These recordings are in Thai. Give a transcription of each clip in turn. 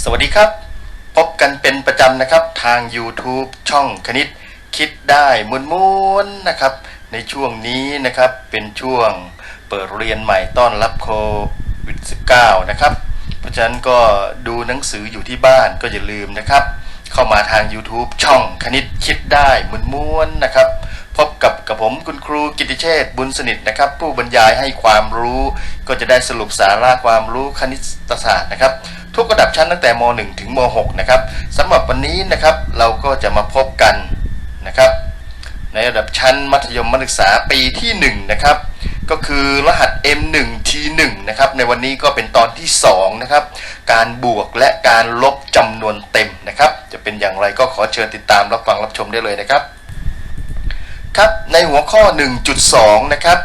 สวัสดีครับ พบกันเป็นประจำนะครับทาง YouTube ช่องคณิตคิดได้มวนมวนนะครับ ในช่วงนี้นะครับเป็นช่วงเปิดเรียนใหม่ต้อนรับโควิด -19 นะครับ เพราะฉะนั้นก็ดูหนังสืออยู่ที่บ้านก็อย่าลืมนะครับ เข้ามาทาง YouTube ช่องคณิตคิดได้มวนมวนนะครับ พบกับกับผมคุณครูกิติเชษฐ์บุญสนิทนะครับ ผู้บรรยายให้ความรู้ก็จะได้สรุปสาระความรู้คณิตศาสตร์นะครับ ทุกระดับชั้นตั้งแต่ม .1 ถึงม .6 นะครับสำหรับวันนี้นะครับเราก็จะมาพบกันนะครับ ในระดับชั้นมัธยมศึกษาปีที่1นะครับก็คือรหัส M1T1 นะครับในวันนี้ก็เป็นตอนที่2นะครับการบวกและการลบจำนวนเต็มนะครับ จะเป็นอย่างไรก็ขอเชิญติดตามรับฟังรับชมได้เลยนะครับ ครับในหัวข้อ 1.2 นะครับ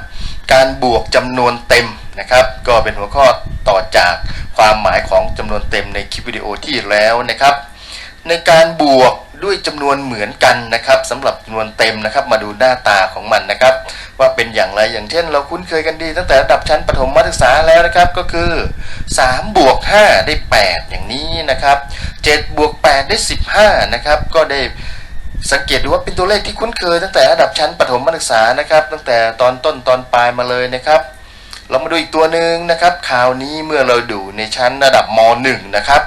การบวกจำนวนเต็มนะครับ ก็เป็นหัวข้อต่อจากความหมายของจำนวนเต็มในคลิปวิดีโอที่แล้วนะครับ ในการบวกด้วยจำนวนเหมือนกันนะครับสำหรับจำนวนเต็มนะครับ มาดูหน้าตาของมันนะครับ ว่าเป็นอย่างไรอย่างเช่น เราคุ้นเคยกันดี ตั้งแต่ระดับชั้นประถมศึกษาแล้วนะครับ ก็คือ3บวก5ได้ 8 อย่างนี้นะครับ7บวก8ได้ 15 นะครับ ก็ได้ สังเกตดูว่าเป็นตัวเลขที่คุ้นเคยตั้งแต่ระดับชั้นประถมศึกษานะครับ ตั้งแต่ตอนต้นตอนปลายมาเลยนะครับ เรามาดูอีกตัวหนึ่งนะครับคราวนี้เมื่อเราดูในชั้นระดับม .1 นะครับ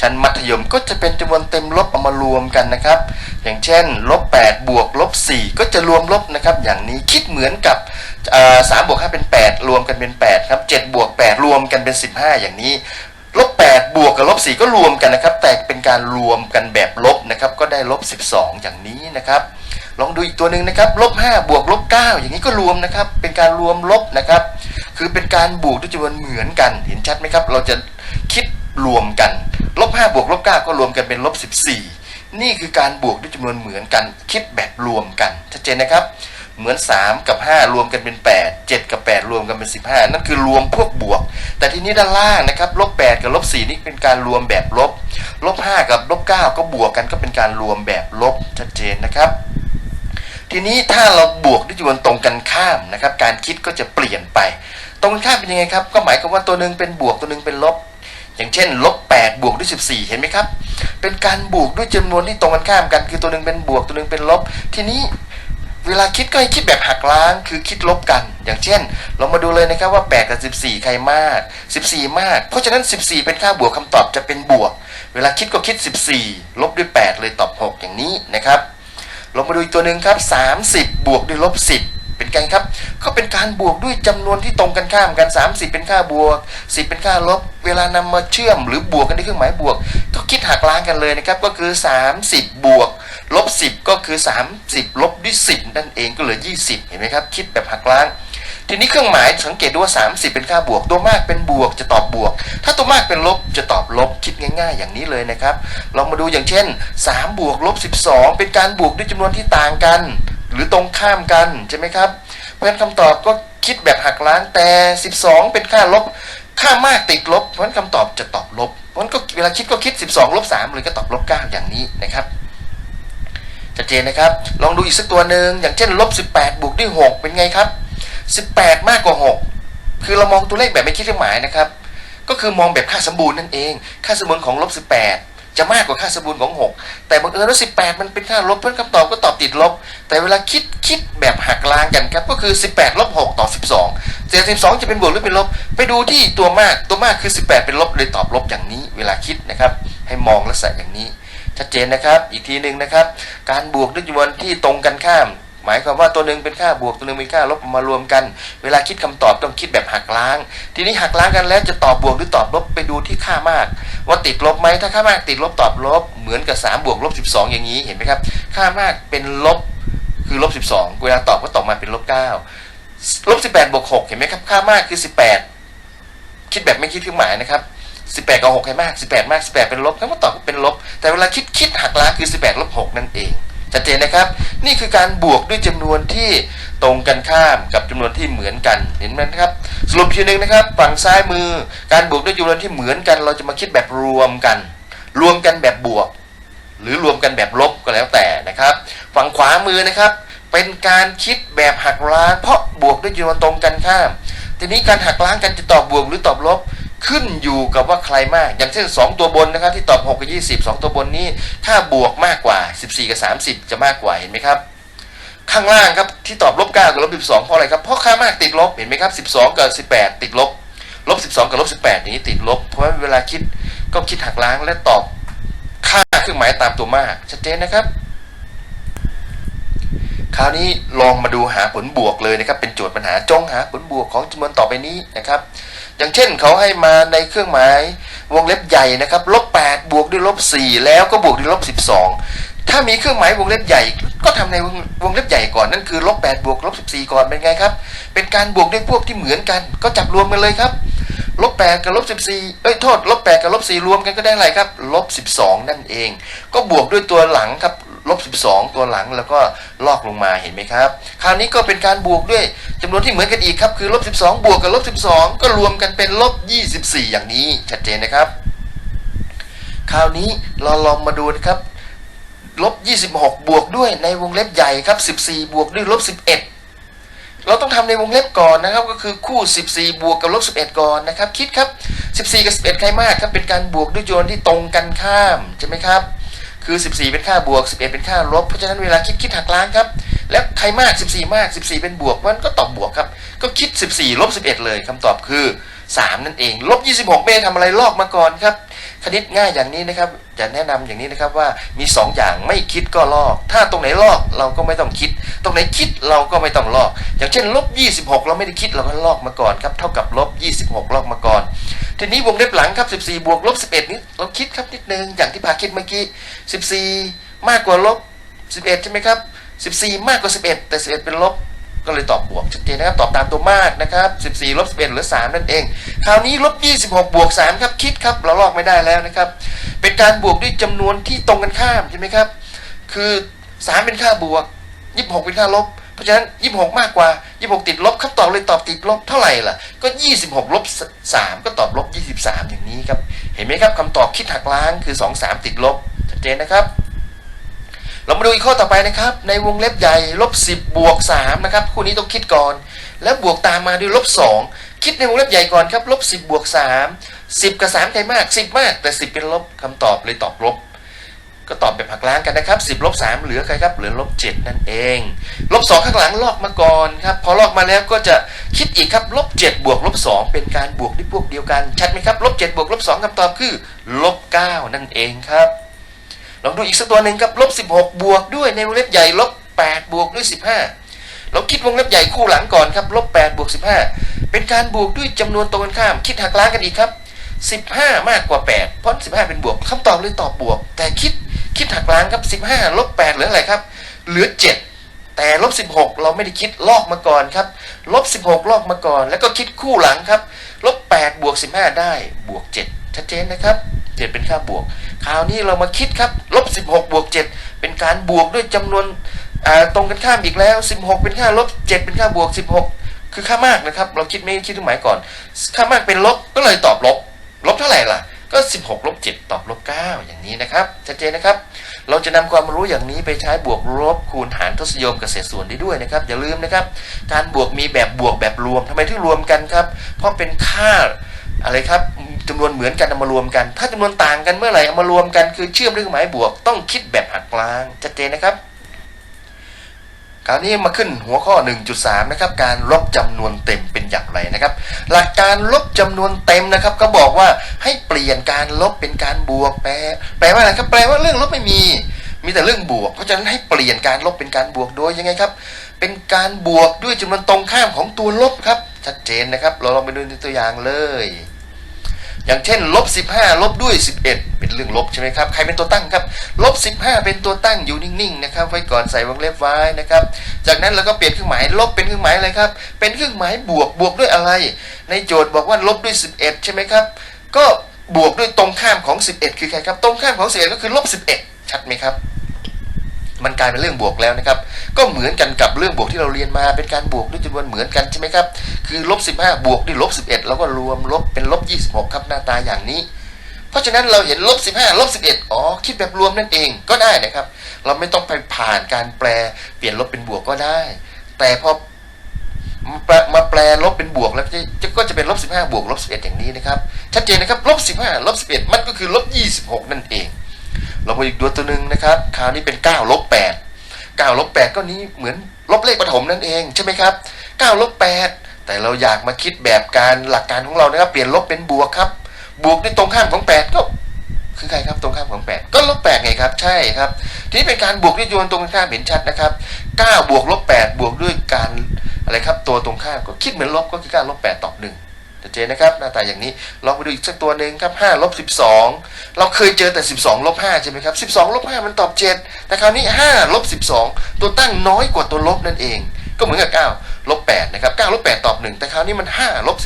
ชั้นมัธยมก็จะเป็นจำนวนเต็มลบเอามารวมกันนะครับ อย่างเช่นลบ8บวกลบ4ก็จะรวมลบนะครับ อย่างนี้คิดเหมือนกับสามบวก5เป็น 8 รวมกันเป็น 8 ครับ7บวก8รวมกันเป็น 15 อย่างนี้ ลบ8บวกกับลบ4ก็รวมกันนะครับ แต่เป็นการรวมกันแบบลบนะครับ ก็ได้ลบ 12 อย่างนี้นะครับ ลองดูอีกตัวหนึ่งนะครับลบ5บวกลบ9อย่างนี้ก็รวมนะครับ เป็นการรวมลบนะครับ คือเป็นการบวกด้วยจำนวนเหมือนกัน เห็นชัดไหมครับ เราจะคิดรวมกันลบ5บวกลบ9ก็รวมกันเป็นลบ 14 นี่คือการบวกด้วยจำนวนเหมือนกัน คิดแบบรวมกันชัดเจนนะครับ เหมือน 3 กับ 5 รวมกันเป็น 8 7 กับ 8 รวมกันเป็น 15 นั่นคือรวมพวกบวก แต่ทีนี้ด้านล่างนะครับลบ8กับลบ4นี่เป็นการรวมแบบลบลบ5กับลบ9ก็บวกกันก็เป็นการรวมแบบลบชัดเจนนะครับ ทีนี้ถ้าเราบวกด้วยจำนวนตรงกันข้ามนะครับการคิดก็จะเปลี่ยนไป ตรงกันข้ามเป็นยังไงครับก็หมายความว่าตัวหนึ่งเป็นบวกตัวหนึ่งเป็นลบอย่างเช่นลบ8บวกด้วย 14 เห็นไหมครับ เป็นการบวกด้วยจำนวนที่ตรงกันข้ามกัน คือตัวหนึ่งเป็นบวกตัวหนึ่งเป็นลบ ทีนี้ เวลาคิดก็ให้คิดแบบหักล้างคือคิดลบกัน อย่างเช่น เรามาดูเลยนะครับว่า 8 กับ 14 ใครมาก 14 มาก เพราะฉะนั้น 14 เป็นค่าบวกคำตอบจะเป็นบวก เวลาคิดก็คิด 14 ลบด้วย 8 เลยตอบ 6 อย่างนี้นะครับลองมาดูอีกตัวหนึ่งครับ 30 บวกด้วยลบ 10 เป็นไงครับก็เป็นการบวกด้วยจำนวนที่ตรงกันข้ามกัน 30 เป็นค่าบวก 10 เป็นค่าลบ เวลานำมาเชื่อมหรือบวกกันด้วยเครื่องหมายบวก ก็คิดหักล้างกันเลยนะครับก็คือ 30 บวก ลบ10 ก็คือ 30 ลบด้วย 10 นั่นเองก็เหลือ 20 เห็นไหมครับ คิดแบบหักล้าง ทีนี้เครื่องหมายสังเกตดูว่า 30 เป็นค่าบวก ตัวมากเป็นบวกจะตอบบวก ถ้าตัวมากเป็นลบจะตอบลบคิดง่ายๆ อย่างนี้เลยนะครับลองมาดูอย่างเช่น 3 บวกลบ 12 เป็นการบวกด้วยจำนวนที่ต่างกัน หรือตรงข้ามกันใช่ไหมครับ เพราะฉะนั้นคำตอบก็คิดแบบหักล้างแต่ 12 เป็นค่าลบ ค่ามากติดลบ เพราะฉะนั้นคำตอบจะตอบลบเพราะฉะนั้นก็เวลาคิดก็คิด 12 ลบ3เลยก็ตอบลบ 9 อย่างนี้นะครับ ชัดเจนนะครับ ลองดูอีกสักตัวหนึ่งอย่างเช่นลบ18บวกด้วย 6 เป็นไงครับ 18 มากกว่า 6 คือเรามองตัวเลขแบบไม่คิดเครื่องหมายนะครับ ก็คือมองแบบค่าสมบูรณ์นั่นเอง ค่าสมบูรณ์ของลบ18 จะมากกว่าค่าสมบูรณ์ของ 6 แต่บังเอิญว่า18 มันเป็นค่าลบเพื่อนคำตอบก็ตอบติดลบ แต่เวลาคิดคิดแบบหักล้างกันครับก็คือ 18ลบ6ต่อ 12แต่12 จะเป็นบวกหรือเป็นลบ ไปดูที่ตัวมากตัวมากคือ 18 เป็นลบเลยตอบลบอย่างนี้ เวลาคิดนะครับให้มองลักษณะอย่างนี้ ชัดเจนนะครับ อีกทีหนึ่งนะครับ การบวกด้วยจำนวนที่ตรงกันข้าม หมายความว่าตัวหนึ่งเป็นค่าบวกตัวหนึ่งเป็นค่าลบมารวมกัน เวลาคิดคำตอบต้องคิดแบบหักล้าง ทีนี้หักล้างกันแล้วจะตอบบวกหรือตอบลบไปดูที่ค่ามาก ว่าติดลบไหมถ้าค่ามากติดลบตอบลบ เหมือนกับ3บวกลบ12 อย่างนี้เห็นไหมครับ ค่ามากเป็นลบคือลบ12เวลาตอบก็ตอบมาเป็นลบ9ลบ18บวก6เห็นไหมครับค่ามากคือ 18 คิดแบบไม่คิดเครื่องหมายนะครับ 18กับ6ให้มาก 18 มาก 18 เป็นลบคำว่าตอบเป็นลบ แต่เวลาคิดคิดหักล้างคือ 18ลบ6นั่นเองชัดเจนนะครับ นี่คือการบวกด้วยจำนวนที่ตรงกันข้ามกับจำนวนที่เหมือนกันเห็นไหมครับ สรุปทีหนึ่งนะครับ ฝั่งซ้ายมือการบวกด้วยจำนวนที่เหมือนกัน เราจะมาคิดแบบรวมกัน รวมกันแบบบวก หรือรวมกันแบบลบก็แล้วแต่นะครับ ฝั่งขวามือนะครับ เป็นการคิดแบบหักล้าง เพราะบวกด้วยจำนวนตรงกันข้าม ทีนี้การหักล้างกันจะตอบบวกหรือตอบลบ ขึ้นอยู่กับว่าใครมาก อย่างเช่น 2 ตัวบนนะครับที่ตอบ 6 กับ 20 2 ตัวบนนี้ ถ้าบวกมากกว่า 14 กับ 30 จะมากกว่าเห็นไหมครับ ข้างล่างครับที่ตอบลบ9กับลบ12 เพราะอะไรครับ เพราะค่ามากติดลบเห็นไหมครับ 12 กับ 18 ติดลบลบ12 กับลบ18อย่างนี้ติดลบ เพราะว่าเวลาคิดก็คิดหักล้างและตอบค่าเครื่องหมายตามตัวมากชัดเจนนะครับ คราวนี้ลองมาดูหาผลบวกเลยนะครับ เป็นโจทย์ปัญหาจงหาผลบวกของจำนวนต่อไปนี้นะครับ อย่างเช่นเขาให้มาในเครื่องหมายวงเล็บใหญ่นะครับลบ8บวกด้วยลบ4แล้วก็บวกด้วยลบ12 ถ้ามีเครื่องหมายวงเล็บใหญ่ ก็ทำในวงวงเล็บใหญ่ก่อนนั่นคือลบ8บวกลบ14 ก่อนเป็นไงครับ เป็นการบวกด้วยพวกที่เหมือนกัน ก็จับรวมกันเลยครับลบ8กับลบ14เอ้ยโทษลบ8กับลบ4รวมกันก็ได้อะไรครับลบ12 นั่นเอง ก็บวกด้วยตัวหลังครับ ลบ 12 ตัวหลังแล้วก็ลอกลงมาเห็นไหมครับ คราวนี้ก็เป็นการบวกด้วยจำนวนที่เหมือนกันอีกครับคือลบ 12 บวกกับลบ 12 ก็รวมกันเป็นลบ 24 อย่างนี้ชัดเจนนะครับ คราวนี้เราลองมาดูนะครับลบ 26 บวกด้วยในวงเล็บใหญ่ครับ 14 บวกด้วยลบ 11เราต้องทำในวงเล็บก่อนนะครับก็คือคู่ 14 บวกกับลบ11 ก่อนนะครับ คิดครับ 14 กับ 11 ใครมากครับเป็นการบวกด้วยโจรที่ตรงกันข้ามใช่ไหมครับ คือ 14 เป็นค่าบวก 11 เป็นค่าลบ เพราะฉะนั้นเวลาคิดคิดหักล้างครับ แล้วใครมาก 14 มาก 14 เป็นบวกมันก็ตอบบวกครับ ก็คิด 14 ลบ 11 เลยคำตอบคือ 3 นั่นเอง ลบ 26 ไม่ได้ทำอะไรลอกมาก่อนครับ คณิตง่ายอย่างนี้นะครับจะแนะนำอย่างนี้นะครับว่ามี2อย่างไม่คิดก็ลอก ถ้าตรงไหนลอกเราก็ไม่ต้องคิด ตรงไหนคิดเราก็ไม่ต้องลอก อย่างเช่นลบ26 เราไม่ได้คิดเราก็ลอกมาก่อนครับเท่ากับลบ26 ลอกมาก่อน ทีนี้วงเล็บหลังครับ 14 บวกลบ11นี้เราคิดครับนิดนึงอย่างที่พาคิดเมื่อกี้ 14 มากกว่าลบ11ใช่ไหมครับ14 มากกว่า 11 แต่ 11 เป็นลบ ก็เลยตอบบวกชัดเจนนะครับ ตอบตามตัวมากนะครับ 14ลบ11เหลือ 3 นั่นเอง คราวนี้ลบ26บวก3ครับคิดครับ เราลอกไม่ได้แล้วนะครับ เป็นการบวกด้วยจำนวนที่ตรงกันข้ามใช่ไหมครับ คือ 3 เป็นค่าบวก 26 เป็นค่าลบ เพราะฉะนั้น 26 มากกว่า 26 ติดลบคำตอบเลยตอบติดลบเท่าไหร่ล่ะ ก็ 26ลบ3ก็ตอบลบ 23 อย่างนี้ครับ เห็นไหมครับคำตอบคิดหักล้างคือ 2 3 ติดลบชัดเจนนะครับ เรามาดูอีกข้อต่อไปนะครับ ในวงเล็บใหญ่ลบ10บวก3นะครับคู่นี้ต้องคิดก่อน แล้วบวกตามมาด้วยลบ2คิดในวงเล็บใหญ่ก่อนครับลบ10บวก3 10 กับ3ใครมาก 10 มาก แต่ 10 เป็นลบคำตอบเลยตอบลบ ก็ตอบแบบหักล้างกันนะครับ 10ลบ3เหลือใครครับเหลือลบ7นั่นเองลบ2ข้างหลังลอกมาก่อนครับพอลอกมาแล้วก็จะคิดอีกครับลบ7บวกลบ2เป็นการบวกที่พวกเดียวกันชัดไหมครับลบ7บวกลบ2คำตอบคือลบ9นั่นเองครับ ลองดูอีกสักตัวหนึ่งครับลบ16 บวกด้วยในวงเล็บใหญ่ลบ8บวกด้วย 15 เราคิดวงเล็บใหญ่คู่หลังก่อนครับลบ8บวก15 เป็นการบวกด้วยจำนวนตรงกันข้าม คิดหักล้างกันอีกครับ 15 มากกว่า 8 เพราะ 15 เป็นบวกคำตอบเลยตอบบวก แต่คิดคิดหักล้างครับ 15ลบ8เหลืออะไรครับ เหลือ 7 แต่ลบ16 เราไม่ได้คิดลอกมาก่อนครับลบ16 ลอกมาก่อน แล้วก็คิดคู่หลังครับลบ8บวก15 ได้บวก 7 ชัดเจนนะครับ7เป็นค่าบวก คราวนี้เรามาคิดครับลบ16บวก7เป็นการบวกด้วยจำนวนตรงกันข้ามอีกแล้ว 16 เป็นค่าลบ 7 เป็นค่าบวก 16 คือค่ามากนะครับ เราคิดไม่คิดถึงหมายก่อน ค่ามากเป็นลบก็เลยตอบลบ ลบเท่าไหร่ล่ะ ก็ 16ลบ7ตอบลบ9อย่างนี้นะครับชัดเจนนะครับ เราจะนำความรู้อย่างนี้ไปใช้บวกลบคูณหารทศนิยมกับเศษส่วนได้ด้วยนะครับ อย่าลืมนะครับ การบวกมีแบบบวกแบบรวมทำไมถึงรวมกันครับ เพราะเป็นค่า อะไรครับจำนวนเหมือนกันเอามารวมกัน ถ้าจำนวนต่างกันเมื่อไหร่เอามารวมกันคือเชื่อมด้วยเครื่องหมายบวก ต้องคิดแบบหักล้างชัดเจนนะครับคราวนี้มาขึ้นหัวข้อ 1.3 นะครับ การลบจำนวนเต็มเป็นอย่างไรนะครับ หลักการลบจำนวนเต็มนะครับ ก็บอกว่าให้เปลี่ยนการลบเป็นการบวกแปลแปลว่าอะไรครับแปลว่าเรื่องลบไม่มี มีแต่เรื่องบวก เพราะฉะนั้นให้เปลี่ยนการลบเป็นการบวกโดยยังไงครับ เป็นการบวกด้วยจำนวนตรงข้ามของตัวลบครับ ชัดเจนนะครับ เราลองไปดูในตัวอย่างเลย อย่างเช่นลบ15ลบด้วย 11 เป็นเรื่องลบใช่ไหมครับ ใครเป็นตัวตั้งครับลบ15 เป็นตัวตั้งอยู่นิ่งๆนะครับ ไว้ก่อนใส่วงเล็บไว้นะครับ จากนั้นเราก็เปลี่ยนเครื่องหมายลบเป็นเครื่องหมายอะไรครับ เป็นเครื่องหมายบวกบวกด้วยอะไร ในโจทย์บอกว่าลบด้วย 11 ใช่ไหมครับ ก็บวกด้วยตรงข้ามของ 11 คือใครครับ ตรงข้ามของ11ก็คือลบ11 ชัดไหมครับ มันกลายเป็นเรื่องบวกแล้วนะครับ ก็เหมือนกันกับเรื่องบวกที่เราเรียนมา เป็นการบวกด้วยจำนวนเหมือนกันใช่ไหมครับ คือลบ15 บวกด้วยลบ11 แล้วก็รวมลบเป็นลบ26 ครับหน้าตาอย่างนี้ เพราะฉะนั้นเราเห็นลบ15ลบ11 อ๋อ คิดแบบรวมนั่นเองก็ได้นะครับ เราไม่ต้องไปผ่านการแปลเปลี่ยนลบเป็นบวกก็ได้ แต่พอมาแปลลบเป็นบวกแล้วจะจะก็จะเป็นลบ15บวกลบ11อย่างนี้นะครับ ชัดเจนนะครับลบ15ลบ11 มันก็คือลบ26 นั่นเอง เราไปอีกตัวตัวหนึ่งนะครับ คราวนี้เป็น9ลบ8 9ลบ8ก็นี้เหมือนลบเลขปฐมนั่นเองใช่ไหมครับ9ลบ8แต่เราอยากมาคิดแบบการหลักการของเรานะครับ เปลี่ยนลบเป็นบวกครับ บวกด้วยตรงข้ามของ 8 ก็คือใครครับตรงข้ามของ 8 ก็ลบ8ไงครับใช่ครับ ทีนี้เป็นการบวกด้วยจำนวนตรงข้ามเห็นชัดนะครับ9บวกลบ8บวกด้วยการอะไรครับ ตัวตรงข้ามก็คิดเหมือนลบก็คือ9ลบ8ตอบ1 ชัดเจนนะครับหน้าตาอย่างนี้ลองไปดูอีกสักตัวหนึ่งครับ5ลบ12 เราเคยเจอแต่ 12ลบ5ใช่ไหมครับ12ลบ5มันตอบ 7 แต่คราวนี้5ลบ12 ตัวตั้งน้อยกว่าตัวลบนั่นเอง ก็เหมือนกับ9ลบ8นะครับ9ลบ8ตอบ 1 แต่คราวนี้มัน5ลบ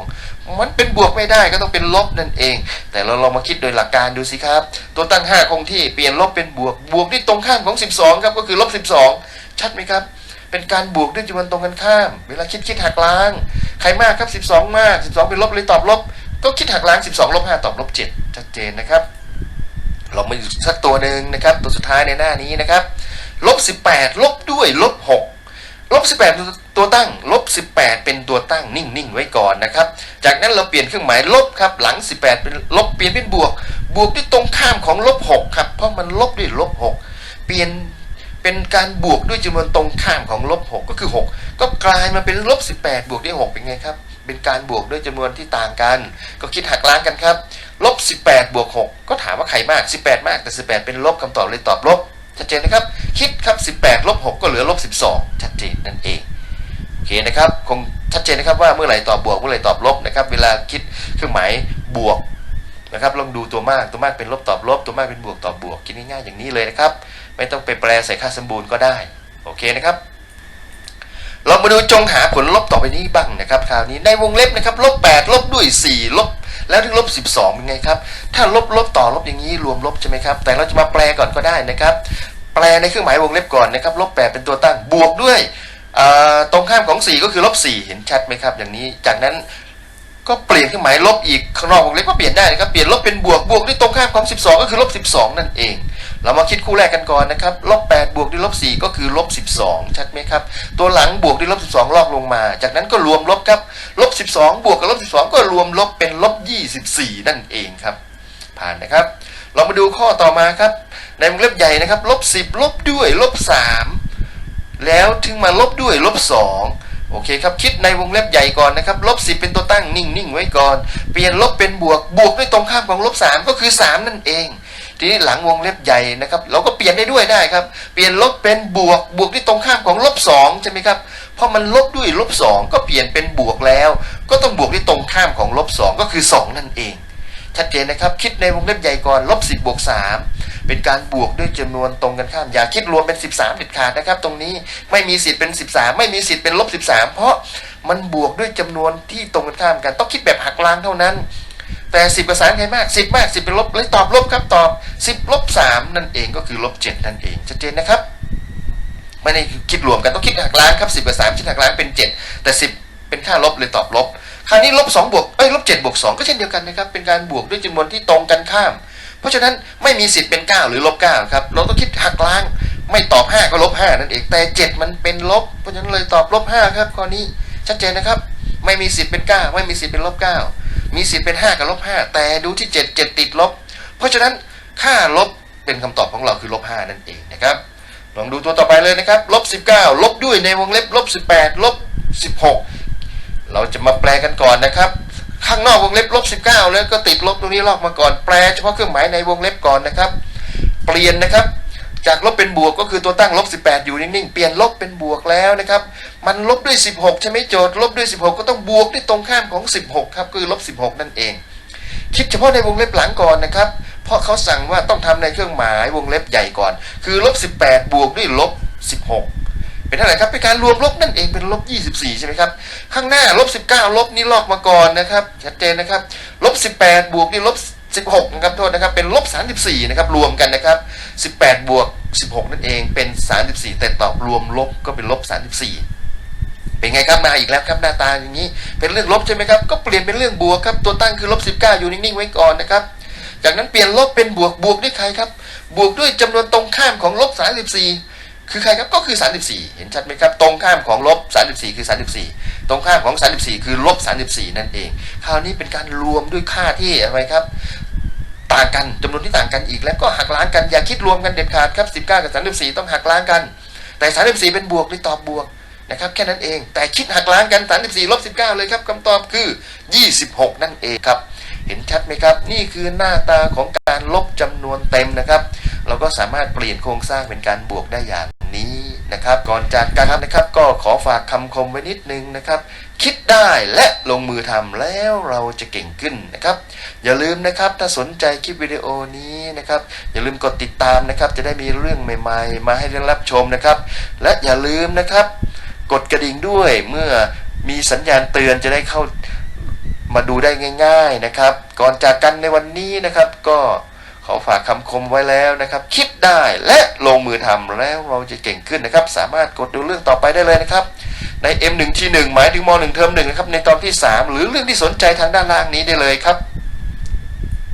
12 มันเป็นบวกไม่ได้ก็ต้องเป็นลบนั่นเอง แต่เราลองมาคิดโดยหลักการดูสิครับ ตัวตั้ง 5 คงที่เปลี่ยนลบเป็นบวกบวกที่ตรงข้ามของ 12ครับก็คือลบ12 ชัดไหมครับ เป็นการบวกด้วยจำนวนตรงกันข้าม เวลาคิดคิดหักล้าง ใครมากครับ 12 มาก 12 เป็นลบเลยตอบลบ ก็คิดหักล้าง 12ลบ5ตอบลบ7ชัดเจนนะครับเรามาดูสักตัวหนึ่งนะครับ ตัวสุดท้ายในหน้านี้นะครับลบ18ลบด้วยลบ6ลบ18 ตัวตั้งลบ18 เป็นตัวตั้งนิ่งๆไว้ก่อนนะครับ จากนั้นเราเปลี่ยนเครื่องหมายลบครับ หลัง 18 เป็นลบเปลี่ยนเป็นบวก บวกด้วยตรงข้ามของลบ6ครับเพราะมันลบด้วยลบ6เปลี่ยน เป็นการบวกด้วยจำนวนตรงข้ามของลบ6ก็คือ 6 ก็กลายมาเป็นลบ18 บวกด้วย6เป็นไงครับ เป็นการบวกด้วยจำนวนที่ต่างกัน ก็คิดหักล้างกันครับลบ18 บวก 6 ก็ถามว่าใครมาก 18 มากแต่ 18 เป็นลบคำตอบเลยตอบลบชัดเจนนะครับ คิดครับ 18ลบ6ก็เหลือลบ12 ชัดเจนนั่นเองโอเคนะครับคงชัดเจนนะครับว่าเมื่อไหร่ตอบบวกเมื่อไหร่ตอบลบนะครับ เวลาคิดเครื่องหมายบวก นะครับลองดูตัวมากตัวมากเป็นลบตอบลบ ตัวมากเป็นบวกตอบบวกคิดง่ายๆอย่างนี้เลยนะครับ ไม่ต้องไปแปลใส่ค่าสมบูรณ์ก็ได้ โอเคนะครับเรามาดูจงหาผลลบต่อไปนี้บ้างนะครับคราวนี้ในวงเล็บนะครับลบ8ลบด้วย 4 ลบ แล้วถึงลบ 12เป็นไงครับถ้าลบลบต่อลบอย่างนี้รวมลบใช่ไหมครับแต่เราจะมาแปลก่อนก็ได้นะครับ แปลในเครื่องหมายวงเล็บก่อนนะครับลบ8เป็นตัวตั้งบวกด้วยตรงข้ามของ 4 ก็คือลบ4เห็นชัดไหมครับ อย่างนี้จากนั้น ก็เปลี่ยนเครื่องหมายลบอีกข้างนอกวงเล็บก็เปลี่ยนได้นะครับเปลี่ยนลบเป็นบวกบวกด้วยตรงข้ามของ 12 ก็คือลบ 12 นั่นเอง เรามาคิดคู่แรกกันก่อนนะครับลบ8บวกด้วยลบ4ก็คือลบ12 ชัดไหมครับ ตัวหลังบวกด้วยลบ12 ลอกลงมา จากนั้นก็รวมลบครับลบ12 บวกกับลบ12 ก็รวมลบเป็นลบ 24 นั่นเองครับ ผ่านนะครับ เรามาดูข้อต่อมาครับ ในวงเล็บใหญ่นะครับลบ10ลบด้วยลบ3แล้วถึงมาลบด้วยลบ2 โอเคครับคิดในวงเล็บใหญ่ก่อนนะครับลบ10เป็นตัวตั้งนิ่งๆไว้ก่อน เปลี่ยนลบเป็นบวกบวกด้วยตรงข้ามของลบ3ก็คือ 3 นั่นเอง ทีนี้หลังวงเล็บใหญ่นะครับ เราก็เปลี่ยนได้ด้วยได้ครับ เปลี่ยนลบเป็นบวกบวกด้วยตรงข้ามของลบ2ใช่ไหมครับเพราะมันลบด้วยลบ2ก็เปลี่ยนเป็นบวกแล้ว ก็ต้องบวกด้วยตรงข้ามของลบ2ก็คือ 2 นั่นเองชัดเจนนะครับ คิดในวงเล็บใหญ่ก่อนลบ10บวก3 เป็นการบวกด้วยจำนวนตรงกันข้ามอย่าคิดรวมเป็น 13เด็ดขาดนะครับ ตรงนี้ไม่มีสิทธิ์เป็น 13 ไม่มีสิทธิ์เป็นลบ 13 เพราะมันบวกด้วยจำนวนที่ตรงกันข้ามกัน ต้องคิดแบบหักล้างเท่านั้น แต่ 10กับ3ใครมาก 10 มาก 10 เป็นลบเลยตอบลบครับตอบ 10ลบ3นั่นเองก็คือลบ7นั่นเองชัดเจนนะครับ ไม่ได้คิดรวมกันต้องคิดหักล้างครับ10กับ3คิดหักล้างเป็น 7 แต่ 10 เป็นค่าลบเลยตอบลบคราวนี้ลบ2บวกเอ้ยลบ7บวก2ก็เช่นเดียวกันนะครับเป็นการบวกด้วยจำนวนที่ตรงกันข้าม เพราะฉะนั้นไม่มีสิทธิ์เป็น 9 หรือลบ9ครับเราต้องคิดหักล้าง ไม่ตอบ 5 ก็ลบ5นั่นเองแต่ 7 มันเป็นลบ เพราะฉะนั้นเลยตอบลบ5ครับข้อนี้ชัดเจนนะครับ ไม่มีสิทธิ์เป็น 9 ไม่มีสิทธิ์เป็นลบ9มีสิทธิ์เป็น 5 กับลบ5แต่ดูที่ 7 7 ติดลบ เพราะฉะนั้นค่าลบเป็นคำตอบของเราคือลบ5นั่นเองนะครับลองดูตัวต่อไปเลยนะครับลบ19ลบด้วยในวงเล็บลบ18ลบ16 เราจะมาแปลกันก่อนนะครับ ข้างนอกวงเล็บลบ19แล้วก็ติดลบตรงนี้ลอกมาก่อนแปลเฉพาะเครื่องหมายในวงเล็บก่อนนะครับ เปลี่ยนนะครับ จากลบเป็นบวกก็คือตัวตั้งลบ18อยู่นิ่งๆเปลี่ยนลบเป็นบวกแล้วนะครับ มันลบด้วย16ใช่ไหมโจทย์ลบด้วย16ก็ต้องบวกด้วยตรงข้ามของ16ครับคือลบ16นั่นเอง คิดเฉพาะในวงเล็บหลังก่อนนะครับเพราะเขาสั่งว่าต้องทำในเครื่องหมายวงเล็บใหญ่ก่อน คือลบ18บวกด้วยลบ16 เป็นเท่าไหร่ครับเป็นการรวมลบนั่นเองเป็นลบ 24 ใช่ไหมครับ ข้างหน้าลบ 19 ลบนี่ลอกมาก่อนนะครับชัดเจนนะครับลบ 18 บวกด้วยลบ 16 นะครับโทษนะครับเป็นลบ 34 นะครับรวมกันนะครับ 18 บวก 16 นั่นเองเป็น 34 แต่ตอบรวมลบก็เป็นลบ 34เป็นไงครับมาอีกแล้วครับหน้าตาอย่างนี้ เป็นเรื่องลบใช่ไหมครับก็เปลี่ยนเป็นเรื่องบวกครับตัวตั้งคือลบ19อยู่นิ่งๆไว้ก่อนนะครับ จากนั้นเปลี่ยนลบเป็นบวกบวกด้วยใครครับ บวกด้วยจำนวนตรงข้ามของลบ34 คือใครครับก็คือ 34 เห็นชัดไหมครับ ตรงข้ามของลบ 34 คือ 34 ตรงข้ามของ 34 คือลบ 34 นั่นเอง คราวนี้เป็นการรวมด้วยค่าที่อะไรครับ ต่างกันจำนวนที่ต่างกันอีก แล้วก็หักล้างกันอย่าคิดรวมกันเด็ดขาดครับ19 กับ 34 ต้องหักล้างกัน แต่ 34 เป็นบวกหรือตอบบวกนะครับแค่นั้นเองแต่คิดหักล้างกัน 34ลบ19 เลยครับคำตอบคือ 26 นั่นเองครับ เห็นชัดไหมครับ นี่คือหน้าตาของการลบจำนวนเต็มนะครับ เราก็สามารถเปลี่ยนโครงสร้างเป็นการบวกได้อย่าง นะครับ ก่อนจากการครับนะครับ ก็ขอฝากคำคมไว้นิดนึงนะครับ คิดได้และลงมือทำแล้วเราจะเก่งขึ้นนะครับ อย่าลืมนะครับถ้าสนใจคลิปวิดีโอนี้นะครับ อย่าลืมกดติดตามนะครับ จะได้มีเรื่องใหม่ๆ มาให้ได้รับชมนะครับ และอย่าลืมนะครับ กดกระดิ่งด้วยเมื่อมีสัญญาณเตือนจะได้เข้ามาดูได้ง่าย ๆนะครับ ก่อนจากกันในวันนี้นะครับก็ ขอฝากคำคมไว้แล้วนะครับ คิดได้และลงมือทำแล้วเราจะเก่งขึ้นนะครับ สามารถกดดูเรื่องต่อไปได้เลยนะครับ ใน M1 ที่1หมายถึงม 1 เทอม1นะครับในตอนที่ 3 หรือเรื่องที่สนใจทางด้านล่างนี้ได้เลยครับ